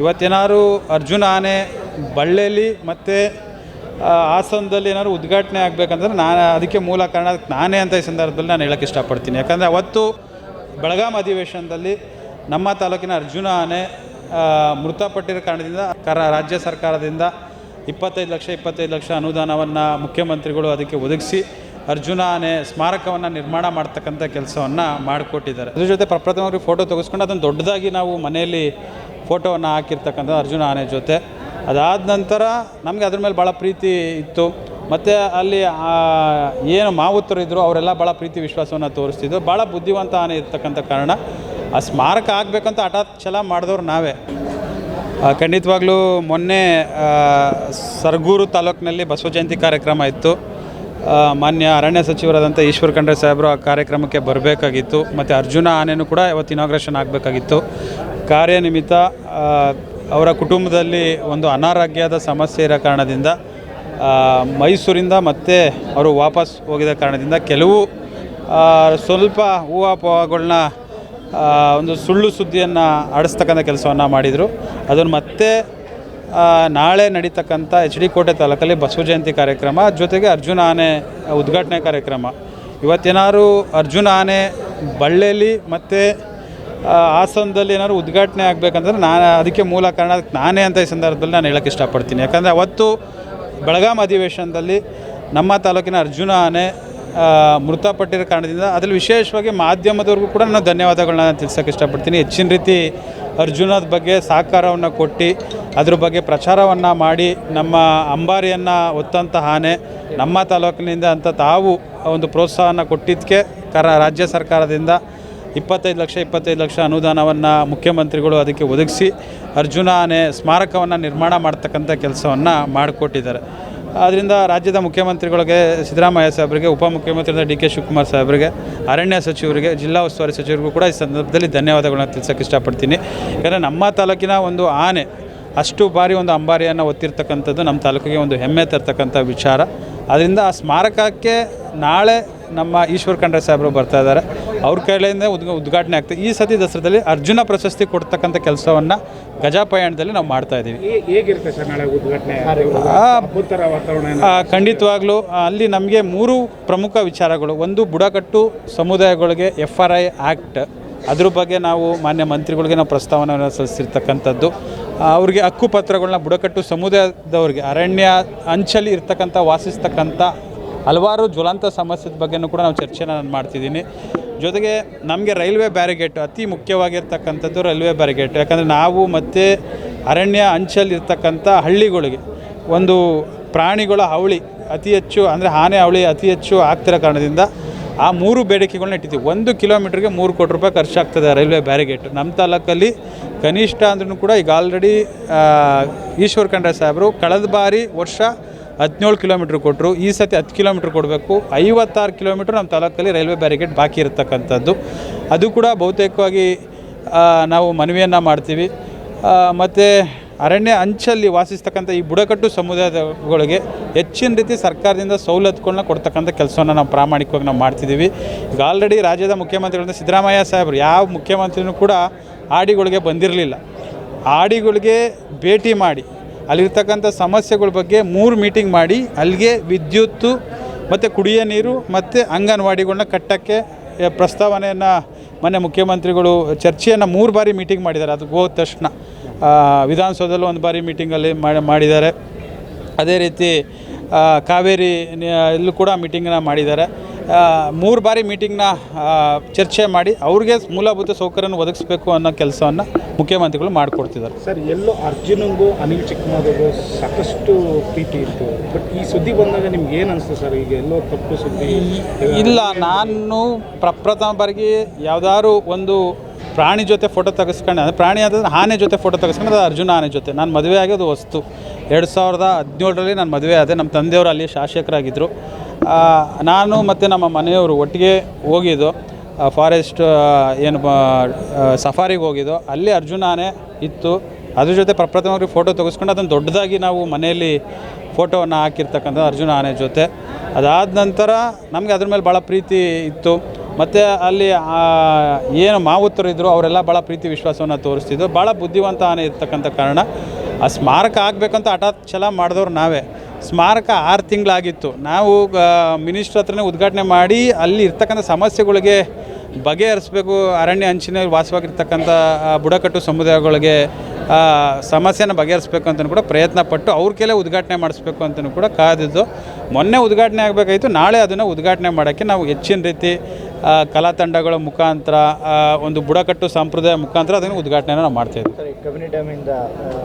ಇವತ್ತೇನಾದ್ರು ಅರ್ಜುನ ಆನೆ ಬಳ್ಳಿಯಲ್ಲಿ ಮತ್ತು ಹಾಸನದಲ್ಲಿ ಏನಾದ್ರು ಉದ್ಘಾಟನೆ ಆಗಬೇಕಂದ್ರೆ ನಾನು ಅದಕ್ಕೆ ಮೂಲ ಕಾರಣ ನಾನೇ ಅಂತ ಈ ಸಂದರ್ಭದಲ್ಲಿ ನಾನು ಹೇಳೋಕ್ಕೆ ಇಷ್ಟಪಡ್ತೀನಿ. ಯಾಕಂದರೆ ಅವತ್ತು ಬೆಳಗಾಂ ಅಧಿವೇಶನದಲ್ಲಿ ನಮ್ಮ ತಾಲೂಕಿನ ಅರ್ಜುನ ಆನೆ ಮೃತಪಟ್ಟಿರೋ ಕಾರಣದಿಂದ ಕರ, ರಾಜ್ಯ ಸರ್ಕಾರದಿಂದ ಇಪ್ಪತ್ತೈದು ಲಕ್ಷ ಇಪ್ಪತ್ತೈದು ಲಕ್ಷ ಅನುದಾನವನ್ನು ಮುಖ್ಯಮಂತ್ರಿಗಳು ಅದಕ್ಕೆ ಒದಗಿಸಿ ಅರ್ಜುನ ಆನೆ ಸ್ಮಾರಕವನ್ನು ನಿರ್ಮಾಣ ಮಾಡ್ತಕ್ಕಂಥ ಕೆಲಸವನ್ನು ಮಾಡಿಕೊಟ್ಟಿದ್ದಾರೆ. ಅದ್ರ ಜೊತೆ ಪ್ರಪ್ರಥಮವಾಗಿ ಫೋಟೋ ತೆಗೆಸ್ಕೊಂಡು ಅದನ್ನು ದೊಡ್ಡದಾಗಿ ನಾವು ಮನೆಯಲ್ಲಿ ಫೋಟೋವನ್ನು ಹಾಕಿರ್ತಕ್ಕಂಥದ್ದು ಅರ್ಜುನ ಆನೆ ಜೊತೆ. ಅದಾದ ನಂತರ ನಮಗೆ ಅದ್ರ ಮೇಲೆ ಭಾಳ ಪ್ರೀತಿ ಇತ್ತು. ಮತ್ತು ಅಲ್ಲಿ ಏನು ಮಾವುತರು ಇದ್ದರು ಅವರೆಲ್ಲ ಭಾಳ ಪ್ರೀತಿ ವಿಶ್ವಾಸವನ್ನು ತೋರಿಸ್ತಿದ್ರು. ಭಾಳ ಬುದ್ಧಿವಂತ ಆನೆ ಇರ್ತಕ್ಕಂಥ ಕಾರಣ ಆ ಸ್ಮಾರಕ ಆಗಬೇಕಂತ ಹಠಾತ್ ಛಲ ಮಾಡಿದವ್ರು ನಾವೇ. ಖಂಡಿತವಾಗ್ಲೂ ಮೊನ್ನೆ ಸರ್ಗೂರು ತಾಲೂಕಿನಲ್ಲಿ ಬಸವ ಜಯಂತಿ ಕಾರ್ಯಕ್ರಮ ಇತ್ತು. ಮಾನ್ಯ ಅರಣ್ಯ ಸಚಿವರಾದಂಥ ಈಶ್ವರ್ ಖಂಡ್ರೆ ಸಾಹೇಬರು ಆ ಕಾರ್ಯಕ್ರಮಕ್ಕೆ ಬರಬೇಕಾಗಿತ್ತು. ಮತ್ತು ಅರ್ಜುನ ಆನೆನೂ ಕೂಡ ಇವತ್ತು ಇನಾಗ್ರೇಷನ್ ಆಗಬೇಕಾಗಿತ್ತು. ಕಾರ್ಯನಿಮಿತ್ತ ಅವರ ಕುಟುಂಬದಲ್ಲಿ ಒಂದು ಅನಾರೋಗ್ಯದ ಸಮಸ್ಯೆ ಇರೋ ಕಾರಣದಿಂದ ಮೈಸೂರಿಂದ ಮತ್ತೆ ಅವರು ವಾಪಸ್ ಹೋಗಿದ ಕಾರಣದಿಂದ ಕೆಲವು ಸ್ವಲ್ಪ ಹೂವಾಪಗಳನ್ನ ಒಂದು ಸುಳ್ಳು ಸುದ್ದಿಯನ್ನು ಆಡಿಸ್ತಕ್ಕಂಥ ಕೆಲಸವನ್ನು ಮಾಡಿದರು. ಅದನ್ನು ಮತ್ತೆ ನಾಳೆ ನಡೀತಕ್ಕಂಥ ಎಚ್ ಡಿ ಕೋಟೆ ತಾಲೂಕಲ್ಲಿ ಬಸವ ಜಯಂತಿ ಕಾರ್ಯಕ್ರಮ, ಜೊತೆಗೆ ಅರ್ಜುನ ಆನೆ ಉದ್ಘಾಟನೆ ಕಾರ್ಯಕ್ರಮ. ಇವತ್ತೇನಾದ್ರು ಅರ್ಜುನ ಆನೆ ಬಳ್ಳೇಲಿ ಮತ್ತು ಹಾಸನದಲ್ಲಿ ಏನಾದ್ರು ಉದ್ಘಾಟನೆ ಆಗಬೇಕಂದ್ರೆ ನಾನು, ಅದಕ್ಕೆ ಮೂಲ ಕಾರಣ ನಾನೇ ಅಂತ ಈ ಸಂದರ್ಭದಲ್ಲಿ ನಾನು ಹೇಳೋಕ್ಕೆ ಇಷ್ಟಪಡ್ತೀನಿ. ಯಾಕಂದರೆ ಅವತ್ತು ಬೆಳಗಾಂ ಅಧಿವೇಶನದಲ್ಲಿ ನಮ್ಮ ತಾಲೂಕಿನ ಅರ್ಜುನ ಆನೆ ಮೃತಪಟ್ಟಿರೋ ಕಾರಣದಿಂದ ಅದರಲ್ಲಿ ವಿಶೇಷವಾಗಿ ಮಾಧ್ಯಮದವ್ರಿಗೂ ಕೂಡ ನಾನು ಧನ್ಯವಾದಗಳನ್ನ ತಿಳಿಸೋಕೆ ಇಷ್ಟಪಡ್ತೀನಿ. ಹೆಚ್ಚಿನ ರೀತಿ ಅರ್ಜುನದ ಬಗ್ಗೆ ಸಹಕಾರವನ್ನು ಕೊಟ್ಟು, ಅದ್ರ ಬಗ್ಗೆ ಪ್ರಚಾರವನ್ನು ಮಾಡಿ, ನಮ್ಮ ಅಂಬಾರಿಯನ್ನು ಒತ್ತಂತಹ ಆನೆ, ನಮ್ಮ ತಾಲೂಕಿನಿಂದ ಅಂತ ತಾವು ಒಂದು ಪ್ರೋತ್ಸಾಹನ ಕೊಟ್ಟಿದ್ದಕ್ಕೆ ಕರ, ರಾಜ್ಯ ಸರ್ಕಾರದಿಂದ ಇಪ್ಪತ್ತೈದು ಲಕ್ಷ ಇಪ್ಪತ್ತೈದು ಲಕ್ಷ ಅನುದಾನವನ್ನು ಮುಖ್ಯಮಂತ್ರಿಗಳು ಅದಕ್ಕೆ ಒದಗಿಸಿ ಅರ್ಜುನ ಆನೆ ಸ್ಮಾರಕವನ್ನು ನಿರ್ಮಾಣ ಮಾಡ್ತಕ್ಕಂಥ ಕೆಲಸವನ್ನು ಮಾಡಿಕೊಟ್ಟಿದ್ದಾರೆ. ಆದ್ದರಿಂದ ರಾಜ್ಯದ ಮುಖ್ಯಮಂತ್ರಿಗಳಿಗೆ, ಸಿದ್ದರಾಮಯ್ಯ ಸಾಹೇಬರಿಗೆ ಉಪಮುಖ್ಯಮಂತ್ರಿ ಡಿ ಕೆ ಶಿವಕುಮಾರ್ ಸಾಹೇಬರಿಗೆ, ಅರಣ್ಯ ಸಚಿವರಿಗೆ, ಜಿಲ್ಲಾ ಉಸ್ತುವಾರಿ ಸಚಿವರಿಗೂ ಕೂಡ ಈ ಸಂದರ್ಭದಲ್ಲಿ ಧನ್ಯವಾದಗಳನ್ನು ತಿಳಿಸೋಕೆ ಇಷ್ಟಪಡ್ತೀನಿ. ಯಾಕಂದರೆ ನಮ್ಮ ತಾಲೂಕಿನ ಒಂದು ಆನೆ ಅಷ್ಟು ಬಾರಿ ಒಂದು ಅಂಬಾರಿಯನ್ನು ಒತ್ತಿರ್ತಕ್ಕಂಥದ್ದು ನಮ್ಮ ತಾಲೂಕಿಗೆ ಒಂದು ಹೆಮ್ಮೆ ತರ್ತಕ್ಕಂಥ ವಿಚಾರ. ಅದರಿಂದ ಆ ಸ್ಮಾರಕಕ್ಕೆ ನಾಳೆ ನಮ್ಮ ಈಶ್ವರ್ ಖಂಡ್ರೆ ಸಾಹೇಬರು ಬರ್ತಾ ಇದ್ದಾರೆ. ಅವ್ರ ಕೈಲಿಂದ ಉದ್ ಉದ್ಘಾಟನೆ ಆಗ್ತದೆ ಈ ಸತಿ ದಸರಾದಲ್ಲಿ ಅರ್ಜುನ ಪ್ರಶಸ್ತಿ ಕೊಡ್ತಕ್ಕಂಥ ಕೆಲಸವನ್ನು ಗಜಾಪಯಾಣದಲ್ಲಿ ನಾವು ಮಾಡ್ತಾ ಇದ್ದೀವಿ. ಹೇ- ಹೇಗಿರುತ್ತೆ ಸರ್ ನಾಳೆ ಉದ್ಘಾಟನೆ? ಆ, ಹಬ್ಬದ ಥರ ವಾತಾವರಣ ಆ, ಖಂಡಿತವಾಗ್ಲೂ ಅಲ್ಲಿ ನಮಗೆ ಮೂರು ಪ್ರಮುಖ ವಿಚಾರಗಳು. ಒಂದು ಬುಡಕಟ್ಟು ಸಮುದಾಯಗಳಿಗೆ ಎಫ್ ಆರ್ ಐ ಆ್ಯಕ್ಟ್ ಅದ್ರ ಬಗ್ಗೆ ನಾವು ಮಾನ್ಯ ಮಂತ್ರಿಗಳಿಗೆ ನಾವು ಪ್ರಸ್ತಾವನೆಯನ್ನು ಸಲ್ಲಿಸಿರ್ತಕ್ಕಂಥದ್ದು. ಆ, ಅವ್ರಿಗೆ ಹಕ್ಕುಪತ್ರಗಳನ್ನ ಬುಡಕಟ್ಟು ಸಮುದಾಯದವ್ರಿಗೆ ಅರಣ್ಯ ಅಂಚಲ್ಲಿ ಇರ್ತಕ್ಕಂಥ ವಾಸಿಸ್ತಕ್ಕಂಥ ಹಲವಾರು ಜ್ವಲಂತ ಸಮಸ್ಯೆದ ಬಗ್ಗೆನೂ ಕೂಡ ನಾವು ಚರ್ಚೆನ ನಾನು ಮಾಡ್ತಿದ್ದೀನಿ. ಜೊತೆಗೆ ನಮಗೆ ರೈಲ್ವೆ ಬ್ಯಾರಿಗೇಟ್ ಅತಿ ಮುಖ್ಯವಾಗಿರ್ತಕ್ಕಂಥದ್ದು ರೈಲ್ವೆ ಬ್ಯಾರಿಗೇಟ್. ಯಾಕಂದರೆ ನಾವು ಮತ್ತು ಅರಣ್ಯ ಅಂಚಲ್ಲಿ ಇರ್ತಕ್ಕಂಥ ಹಳ್ಳಿಗಳಿಗೆ ಒಂದು ಪ್ರಾಣಿಗಳ ಹಾವಳಿ ಅತಿ ಹೆಚ್ಚು, ಅಂದರೆ ಆನೆ ಹವಳಿ ಅತಿ ಹೆಚ್ಚು ಆಗ್ತಿರೋ ಕಾರಣದಿಂದ ಆ ಮೂರು ಬೇಡಿಕೆಗಳನ್ನ ಇಟ್ಟಿದ್ದೀವಿ. ಒಂದು ಕಿಲೋಮೀಟ್ರಿಗೆ ಮೂರು ಕೋಟಿ ರೂಪಾಯಿ ಖರ್ಚಾಗ್ತದೆ ರೈಲ್ವೆ ಬ್ಯಾರಿಗೇಟ್. ನಮ್ಮ ತಾಲೂಕಲ್ಲಿ ಕನಿಷ್ಠ ಅಂದ್ರೂ ಕೂಡ ಈಗ ಆಲ್ರೆಡಿ ಈಶ್ವರ್ ಖಂಡ್ರೆ ಸಾಹೇಬರು ಕಳೆದ ಬಾರಿ ವರ್ಷ ಹದಿನೇಳು ಕಿಲೋಮೀಟ್ರ್ ಕೊಟ್ಟರು. ಈ ಸತಿ ಹತ್ತು ಕಿಲೋಮೀಟ್ರ್ ಕೊಡಬೇಕು. ಐವತ್ತಾರು ಕಿಲೋಮೀಟ್ರ್ ನಮ್ಮ ತಾಲೂಕಲ್ಲಿ ರೈಲ್ವೆ ಬ್ಯಾರಿಗೇಡ್ ಬಾಕಿ ಇರತಕ್ಕಂಥದ್ದು. ಅದು ಕೂಡ ಬಹುತೇಕವಾಗಿ ನಾವು ಮನವಿಯನ್ನು ಮಾಡ್ತೀವಿ. ಮತ್ತು ಅರಣ್ಯ ಅಂಚಲ್ಲಿ ವಾಸಿಸ್ತಕ್ಕಂಥ ಈ ಬುಡಕಟ್ಟು ಸಮುದಾಯಗಳಿಗೆ ಹೆಚ್ಚಿನ ರೀತಿ ಸರ್ಕಾರದಿಂದ ಸವಲತ್ತುಗಳನ್ನ ಕೊಡ್ತಕ್ಕಂಥ ಕೆಲಸವನ್ನು ನಾವು ಪ್ರಾಮಾಣಿಕವಾಗಿ ನಾವು ಮಾಡ್ತಿದ್ದೀವಿ. ಈಗ ಆಲ್ರೆಡಿ ರಾಜ್ಯದ ಮುಖ್ಯಮಂತ್ರಿಗಳಿಂದ ಸಿದ್ದರಾಮಯ್ಯ ಸಾಹೇಬರು, ಯಾವ ಮುಖ್ಯಮಂತ್ರಿನೂ ಕೂಡ ಆಡಿಗಳಿಗೆ ಬಂದಿರಲಿಲ್ಲ. ಆಡಿಗಳಿಗೆ ಭೇಟಿ ಮಾಡಿ ಅಲ್ಲಿರ್ತಕ್ಕಂಥ ಸಮಸ್ಯೆಗಳ ಬಗ್ಗೆ ಮೂರು ಮೀಟಿಂಗ್ ಮಾಡಿ ಅಲ್ಲಿಗೆ ವಿದ್ಯುತ್ತು ಮತ್ತು ಕುಡಿಯೋ ನೀರು ಮತ್ತು ಅಂಗನವಾಡಿಗಳನ್ನ ಕಟ್ಟೋಕ್ಕೆ ಪ್ರಸ್ತಾವನೆಯನ್ನು ಮೊನ್ನೆ ಮುಖ್ಯಮಂತ್ರಿಗಳು, ಚರ್ಚೆಯನ್ನು ಮೂರು ಬಾರಿ ಮೀಟಿಂಗ್ ಮಾಡಿದ್ದಾರೆ. ಅದಕ್ಕೆ ಹೋದ ತಕ್ಷಣ ವಿಧಾನಸೌಧದಲ್ಲೂ ಒಂದು ಬಾರಿ ಮೀಟಿಂಗಲ್ಲಿ ಮಾಡಿ- ಮಾಡಿದ್ದಾರೆ. ಅದೇ ರೀತಿ ಕಾವೇರಿ ಇಲ್ಲೂ ಕೂಡ ಮೀಟಿಂಗನ್ನು ಮಾಡಿದ್ದಾರೆ. ಮೂರು ಬಾರಿ ಮೀಟಿಂಗ್ನ ಚರ್ಚೆ ಮಾಡಿ ಅವ್ರಿಗೆ ಮೂಲಭೂತ ಸೌಕರ್ಯನ ಒದಗಿಸ್ಬೇಕು ಅನ್ನೋ ಕೆಲಸವನ್ನು ಮುಖ್ಯಮಂತ್ರಿಗಳು ಮಾಡಿಕೊಡ್ತಿದ್ದಾರೆ. ಸರ್ ಎಲ್ಲೋ ಅರ್ಜುನಂಗೂ ಅನಿಲ್ ಚಿಕ್ಕಮಗೂ ಸಾಕಷ್ಟು ಪ್ರೀತಿ ಇತ್ತು. ಬಟ್ ಈ ಸುದ್ದಿ ಬಂದಾಗ ನಿಮ್ಗೆ ಏನು ಅನಿಸ್ತು ಸರ್? ಈಗ ಎಲ್ಲೋ ತಪ್ಪು ಸುದ್ದಿ ಇಲ್ಲ ನಾನು ಪ್ರಪ್ರಥಮ ಬಾರಿಗೆ ಯಾವುದಾದ್ರು ಒಂದು ಪ್ರಾಣಿ ಜೊತೆ ಫೋಟೋ ತೆಗೆಸ್ಕೊಂಡು. ಅಂದರೆ ಪ್ರಾಣಿ ಅಂತ ಆನೆ ಜೊತೆ ಫೋಟೋ ತೆಗೆಸ್ಕೊಂಡು ಅದು ಅರ್ಜುನ ಆನೆ ಜೊತೆ. ನಾನು ಮದುವೆ ಆಗೋದು ವಸ್ತು. ಎರಡು ಸಾವಿರದ ಹದಿನೇಳರಲ್ಲಿ ನಾನು ಮದುವೆ ಆದೆ. ನಮ್ಮ ತಂದೆಯವರು ಅಲ್ಲಿ ಶಾಸಕರಾಗಿದ್ದರು ನಾನು ಮತ್ತು ನಮ್ಮ ಮನೆಯವರು ಒಟ್ಟಿಗೆ ಹೋಗಿದ್ದು. ಫಾರೆಸ್ಟ್ ಏನು ಸಫಾರಿಗೆ ಹೋಗಿದ್ದು. ಅಲ್ಲಿ ಅರ್ಜುನ ಆನೆ ಇತ್ತು. ಅದ್ರ ಜೊತೆ ಪ್ರಪ್ರಥಮವಾಗಿ ಫೋಟೋ ತೆಗೆಸ್ಕೊಂಡು ಅದನ್ನು ದೊಡ್ಡದಾಗಿ ನಾವು ಮನೆಯಲ್ಲಿ ಫೋಟೋವನ್ನು ಹಾಕಿರ್ತಕ್ಕಂಥ ಅರ್ಜುನ ಆನೆ ಜೊತೆ. ಅದಾದ ನಂತರ ನಮಗೆ ಅದ್ರ ಮೇಲೆ ಭಾಳ ಪ್ರೀತಿ ಇತ್ತು. ಮತ್ತು ಅಲ್ಲಿ ಏನು ಮಾವುತರು ಇದ್ದರು ಅವರೆಲ್ಲ ಭಾಳ ಪ್ರೀತಿ ವಿಶ್ವಾಸವನ್ನು ತೋರಿಸ್ತಿದ್ರು. ಭಾಳ ಬುದ್ಧಿವಂತ ಆನೆ ಇರ್ತಕ್ಕಂಥ ಕಾರಣ. ಆ ಸ್ಮಾರಕ ಆಗಬೇಕಂತ ಹಠಾತ್ ಛಲ ಮಾಡಿದವ್ರು ನಾವೇ. ಸ್ಮಾರಕ ಆರು ತಿಂಗಳಾಗಿತ್ತು. ನಾವು ಮಿನಿಸ್ಟ್ರ್ ಹತ್ರನೇ ಉದ್ಘಾಟನೆ ಮಾಡಿ ಅಲ್ಲಿ ಇರ್ತಕ್ಕಂಥ ಸಮಸ್ಯೆಗಳಿಗೆ ಬಗೆಹರಿಸ್ಬೇಕು, ಅರಣ್ಯ ಅಂಚಿನಲ್ಲಿ ವಾಸವಾಗಿರ್ತಕ್ಕಂಥ ಬುಡಕಟ್ಟು ಸಮುದಾಯಗಳಿಗೆ ಸಮಸ್ಯೆನ ಬಗೆಹರಿಸ್ಬೇಕು ಅಂತಲೂ ಕೂಡ ಪ್ರಯತ್ನ ಪಟ್ಟು ಅವ್ರ ಕೈಲೇ ಉದ್ಘಾಟನೆ ಮಾಡಿಸ್ಬೇಕು ಅಂತಲೂ ಕೂಡ ಕಾದಿದ್ದು. ಮೊನ್ನೆ ಉದ್ಘಾಟನೆ ಆಗಬೇಕಾಯಿತು, ನಾಳೆ ಅದನ್ನು ಉದ್ಘಾಟನೆ ಮಾಡೋಕ್ಕೆ ನಾವು ಹೆಚ್ಚಿನ ರೀತಿ ಕಲಾ ತಂಡಗಳ ಮುಖಾಂತರ ಒಂದು ಬುಡಕಟ್ಟು ಸಂಪ್ರದಾಯ ಮುಖಾಂತರ ಅದನ್ನು ಉದ್ಘಾಟನೆನ ನಾವು ಮಾಡ್ತಾಯಿದ್ವಿ